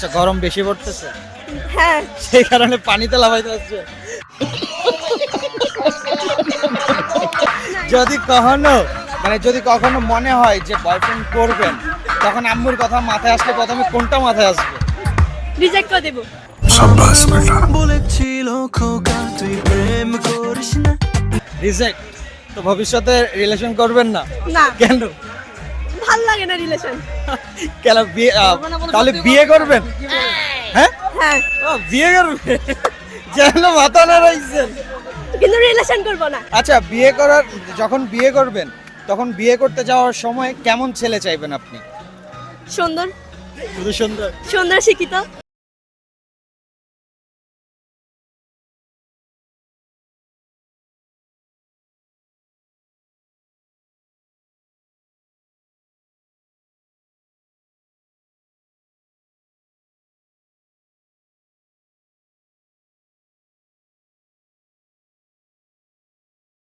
আচ্ছা গরম বেশি পড়তেছে। হ্যাঁ। সেই কারণে পানিতে লাফাইতে হচ্ছে। যদি কখনো মানে যদি কখনো মনে হয় যে বয়ফ্রেন্ড করবেন তখন আম্মুর কথা মাথায় আসলে প্রথমে কোনটা মাথায় আসবে? রিজেক্ট করে দেবো। বলেছিল খোকা তুই প্রেম করিস না। রিজেক্ট তো ভবিষ্যতে রিলেশন করবেন না? না। কেন? ভালো লাগে না রিলেশন কেন বিয়ে তাহলে বিয়ে করবেন? হ্যাঁ। হ্যাঁ? বিয়ে করবে? যেন মাথা না রাখছেন কিন্তু রিলেশন করব না। আচ্ছা বিয়ে করার যখন বিয়ে করবেন তখন বিয়ে করতে যাওয়ার সময় কেমন ছেলে চাইবেন আপনি? সুন্দর। শুধু সুন্দর। সুন্দর শিক্ষিত।